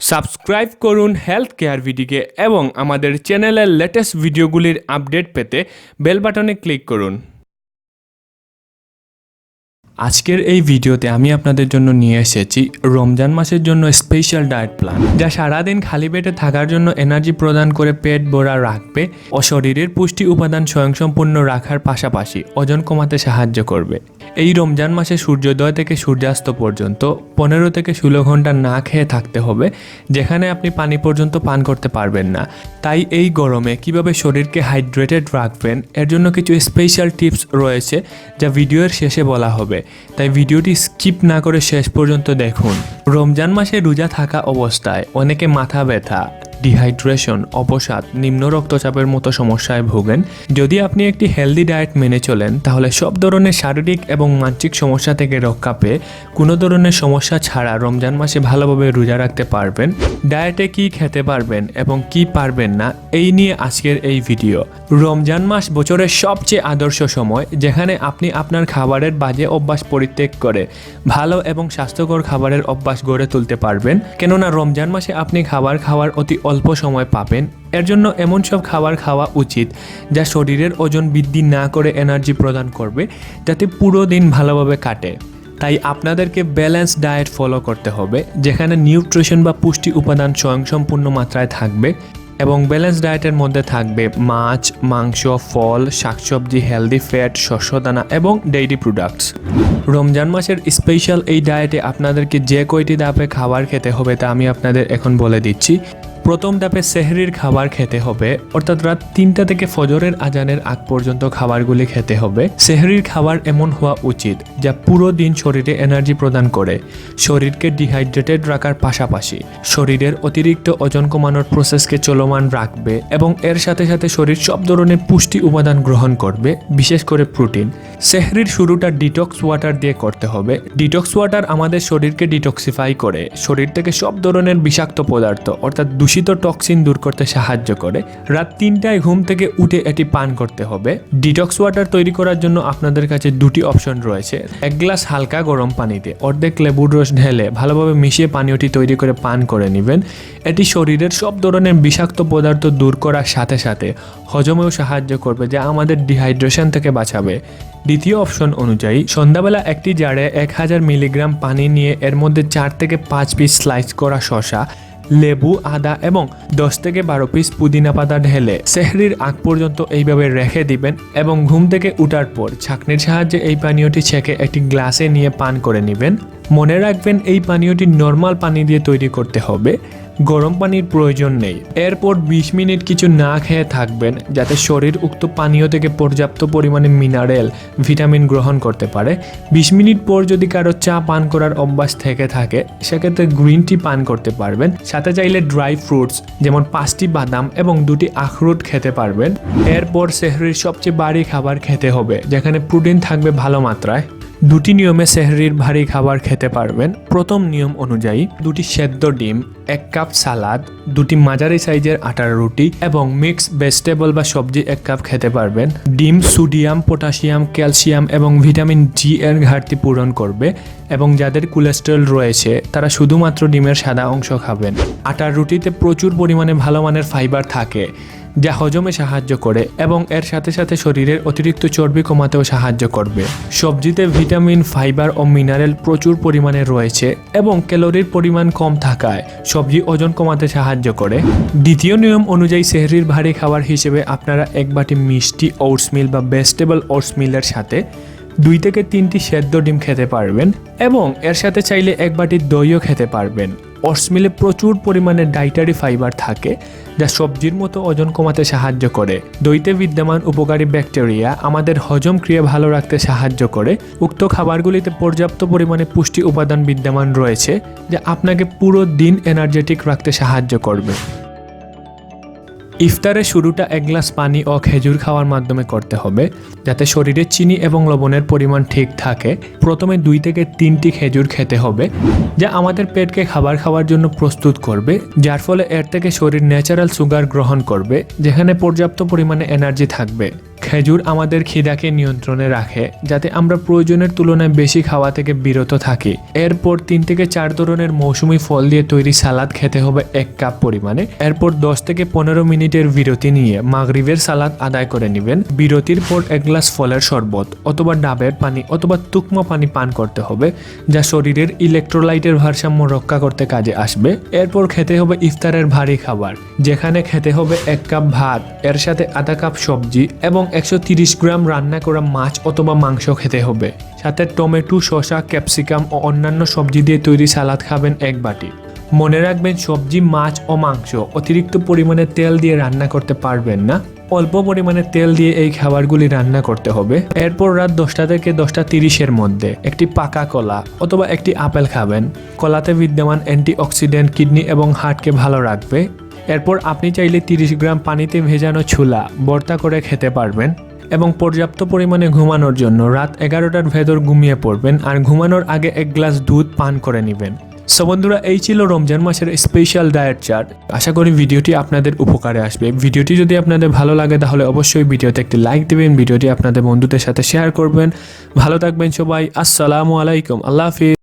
Subscribe করুন health care ভিডিকে এবং আমাদের চ্যানেলের লেটেস্ট ভিডিওগুলির আপডেট পেতে বেল বাটনে ক্লিক করুন। আজকের এই ভিডিওতে আমি আপনাদের জন্য নিয়ে এসেছি রমজান মাসের জন্য স্পেশাল ডায়েট প্ল্যান যা সারাদিন খালি পেটে থাকার জন্য এনার্জি প্রদান করে পেট ভরা রাখবে ও শরীরের পুষ্টি উপাদান স্বয়ংসম্পূর্ণ রাখার পাশাপাশি ওজন কমাতে সাহায্য করবে। এই রমজান মাসে সূর্যোদয় থেকে সূর্যাস্ত পর্যন্ত পনেরো থেকে ষোলো ঘণ্টা না খেয়ে থাকতে হবে, যেখানে আপনি পানি পর্যন্ত পান করতে পারবেন না। তাই এই গরমে কীভাবে শরীরকে হাইড্রেটেড রাখবেন, এর জন্য কিছু স্পেশাল টিপস রয়েছে যা ভিডিওর শেষে বলা হবে। তাই ভিডিওটি স্কিপ না করে শেষ পর্যন্ত দেখুন। রমজান মাসে রোজা থাকা অবস্থায় অনেকে মাথা ব্যথা ডিহাইড্রেশন অবসাদ, নিম্ন রক্তচাপের মতো সমস্যায় ভোগেন। যদি আপনি একটি হেলদি ডায়েট মেনে চলেন, তাহলে সব ধরনের শারীরিক এবং মানসিক সমস্যা থেকে রক্ষা পেয়ে কোনো ধরনের সমস্যা ছাড়া রমজান মাসে ভালোভাবে রোজা রাখতে পারবেন। ডায়েটে কি খেতে পারবেন এবং কি পারবেন না, এই নিয়ে আজকের এই ভিডিও রমজান মাস বছরের সবচেয়ে আদর্শ সময়, যেখানে আপনি আপনার খাবারের বাজে অভ্যাস পরিত্যাগ করে ভালো এবং স্বাস্থ্যকর খাবারের অভ্যাস গড়ে তুলতে পারবেন। কেননা রমজান মাসে আপনি খাবার খাওয়ার অতি অল্প সময় পাবেন। এর জন্য এমন সব খাবার খাওয়া উচিত যা শরীরের ওজন বৃদ্ধি না করে এনার্জি প্রদান করবে, যাতে পুরো দিন ভালোভাবে কাটে। তাই আপনাদেরকে ব্যালেন্স ডায়েট ফলো করতে হবে, যেখানে নিউট্রিশন বা পুষ্টি উপাদান স্বয়ংসম্পূর্ণ মাত্রায় থাকবে এবং ব্যালেন্স ডায়েটের মধ্যে থাকবে মাছ, মাংস, ফল, শাকসবজি, হেলদি ফ্যাট শস্যদানা এবং ডেইরি প্রোডাক্টস। রমজান মাসের স্পেশাল এই ডায়েটে আপনাদেরকে যে কয়টি ধাপে খাবার খেতে হবে তা আমি আপনাদের এখন বলে দিচ্ছি। প্রথম ধাপে সেহরির খাবার খেতে হবে, অর্থাৎ রাত তিনটা থেকে ফজরের আজানের আগ পর্যন্ত খাবারগুলি খেতে হবে। সেহরির খাবার এমন হওয়া উচিত যা পুরো দিন শরীরে এনার্জি প্রদান করে। শরীরকে ডিহাইড্রেটেড রাখার পাশাপাশি শরীরের অতিরিক্ত ওজন কমানোর প্রসেসকে চলমান রাখবে এবং এর সাথে সাথে শরীর সব ধরনের পুষ্টি উপাদান গ্রহণ করবে, বিশেষ করে প্রোটিন। সেহরির শুরুটা ডিটক্স ওয়াটার দিয়ে করতে হবে। ডিটক্স ওয়াটার আমাদের শরীরকে ডিটক্সিফাই করে। শরীর থেকে সব ধরনের বিষাক্ত পদার্থ, অর্থাৎ দূষিত টক্সিন দূর করতে সাহায্য করে। রাত তিনটায় ঘুম থেকে উঠে এটি পান করতে হবে। ডিটক্স ওয়াটার তৈরি করার জন্য আপনাদের কাছে দুটি অপশন রয়েছে। এক গ্লাস হালকা গরম পানিতে অর্ধেক লেবুর রস ঢেলে ভালোভাবে মিশিয়ে পানীয়টি তৈরি করে পান করে নেবেন। এটি শরীরের সব ধরনের বিষাক্ত পদার্থ দূর করার সাথে সাথে হজমেও সাহায্য করবে যা আমাদের ডিহাইড্রেশন থেকে বাঁচাবে। দ্বিতীয় অপশন অনুযায়ী, সন্ধ্যাবেলা একটি জারে এক হাজার মিলিগ্রাম পানি নিয়ে এর মধ্যে চার থেকে পাঁচ পিস স্লাইস করা শশা লেবু, আদা এবং দশ থেকে বারো পিস পুদিনা পাতা ঢেলে সেহরির আগ পর্যন্ত এইভাবে রেখে দিবেন এবং ঘুম থেকে উঠার পর ছাকনির সাহায্যে এই পানীয়টি ছেঁকে একটি গ্লাসে নিয়ে পান করে নেবেন। মনে রাখবেন এই পানীয়টি নর্মাল পানি দিয়ে তৈরি করতে হবে। গরম পানির প্রয়োজন নেই। এরপর বিশ মিনিট কিছু না খেয়ে থাকবেন, যাতে শরীর উক্ত পানীয় থেকে পর্যাপ্ত পরিমাণে মিনারেল ভিটামিন গ্রহণ করতে পারে। বিশ মিনিট পর যদি কারও চা পান করার অভ্যাস থেকে থাকে, সেক্ষেত্রে গ্রিন টি পান করতে পারবেন। সাথে চাইলে ড্রাই ফ্রুটস, যেমন পাঁচটি বাদাম এবং দুটি আখরোট খেতে পারবেন। এরপর সেহরির সবচেয়ে বাড়ি খাবার খেতে হবে, যেখানে প্রোটিন থাকবে ভালো মাত্রায়। দুটি নিয়মে সেহরির ভারী খাবার খেতে পারবেন। প্রথম নিয়ম অনুযায়ী দুটি সেদ্ধ ডিম, এক কাপ সালাদ, দুটি মাঝারি সাইজের আটার রুটি এবং মিক্স ভেজিটেবল বা সবজি এক কাপ খেতে পারবেন। ডিম সোডিয়াম, পটাশিয়াম, ক্যালসিয়াম এবং ভিটামিন ডি এর ঘাটতি পূরণ করবে এবং যাদের কোলেস্টেরল রয়েছে, তারা শুধুমাত্র ডিমের সাদা অংশ খাবেন। আটার রুটিতে প্রচুর পরিমাণে ভালো মানের ফাইবার থাকে। যা হজমে সাহায্য করে এবং এর সাথে সাথে শরীরের অতিরিক্ত চর্বি কমাতেও সাহায্য করবে। সবজিতে ভিটামিন, ফাইবার ও মিনারেল প্রচুর পরিমাণে রয়েছে এবং ক্যালোরির পরিমাণ কম থাকায় সবজি ওজন কমাতে সাহায্য করে। দ্বিতীয় নিয়ম অনুযায়ী সেহরির ভারী খাবার হিসেবে আপনারা এক বাটি মিষ্টি ওটস মিল বা ভেজিটেবল ওটস মিলের সাথে দুই থেকে তিনটি সেদ্ধ ডিম খেতে পারবেন এবং এর সাথে চাইলে এক বাটি দইও খেতে পারবেন। ওটস মিলে প্রচুর পরিমাণে ডাইটারি ফাইবার থাকে, যা সবজির মতো ওজন কমাতে সাহায্য করে। দইতে বিদ্যমান উপকারী ব্যাকটেরিয়া আমাদের হজম ক্রিয়া ভালো রাখতে সাহায্য করে। উক্ত খাবারগুলিতে পর্যাপ্ত পরিমাণে পুষ্টি উপাদান বিদ্যমান রয়েছে, যা আপনাকে পুরো দিন এনার্জেটিক রাখতে সাহায্য করবে। ইফতারের শুরুটা এক গ্লাস পানি ও খেজুর খাওয়ার মাধ্যমে করতে হবে, যাতে শরীরে চিনি এবং লবণের পরিমাণ ঠিক থাকে। প্রথমে দুই থেকে তিনটি খেজুর খেতে হবে, যা আমাদের পেটকে খাবার খাওয়ার জন্য প্রস্তুত করবে, যার ফলে এর থেকে শরীর ন্যাচারাল সুগার গ্রহণ করবে, যেখানে পর্যাপ্ত পরিমাণে এনার্জি থাকবে। খেজুর আমাদের খিদাকে নিয়ন্ত্রণে রাখে, যাতে আমরা প্রয়োজনের তুলনায় বেশি খাওয়া থেকে বিরত থাকি। এরপর তিন থেকে চার ধরনের মৌসুমি ফল দিয়ে তৈরি সালাদ খেতে হবে এক কাপ পরিমাণে। এরপর দশ থেকে পনেরো মিনিটের বিরতি নিয়ে মাগরিবের সালাদ আদায় করে নেবেন। বিরতির পর এক গ্লাস ফলের শরবত অথবা ডাবের পানি অথবা তুকমা পানি পান করতে হবে, যা শরীরের ইলেকট্রোলাইটের ভারসাম্য রক্ষা করতে কাজে আসবে। এরপর খেতে হবে ইফতারের ভারী খাবার, যেখানে খেতে হবে এক কাপ ভাত, এর সাথে আধা কাপ সবজি এবং একশো গ্রাম রান্না করা মাছ অথবা মাংস খেতে হবে। সাথে টমেটো, শসা, ক্যাপসিকাম ও অন্যান্য সবজি দিয়ে তৈরি সালাদ খাবেন এক বাটি। মনে রাখবেন সবজি, মাছ ও মাংস অতিরিক্ত পরিমাণে তেল দিয়ে রান্না করতে পারবেন না। অল্প পরিমাণে তেল দিয়ে এই খাবারগুলি রান্না করতে হবে। এরপর রাত দশটা থেকে দশটা তিরিশের মধ্যে একটি পাকা কলা অথবা একটি আপেল খাবেন। কলাতে বিদ্যমান অ্যান্টিঅক্সিডেন্ট, কিডনি এবং হার্টকে ভালো রাখবে। এরপর আপনি চাইলে তিরিশ গ্রাম পানিতে ভেজানো ছোলা ভর্তা করে খেতে পারবেন এবং পর্যাপ্ত পরিমাণে ঘুমানোর জন্য রাত এগারোটার ভেতর ঘুমিয়ে পড়বেন আর ঘুমানোর আগে এক গ্লাস দুধ পান করে নেবেন। সো বন্ধুরা, এই ছিল রমজান মাসের স্পেশাল ডায়েট চার্ট আশা করি ভিডিওটি আপনাদের উপকারে আসবে। ভিডিওটি যদি আপনাদের ভালো লাগে, তাহলে অবশ্যই ভিডিওতে একটি লাইক দেবেন, ভিডিওটি আপনাদের বন্ধুদের সাথে শেয়ার করবেন। ভালো থাকবেন সবাই। আসসালামু আলাইকুম। আল্লাহ হাফিজ।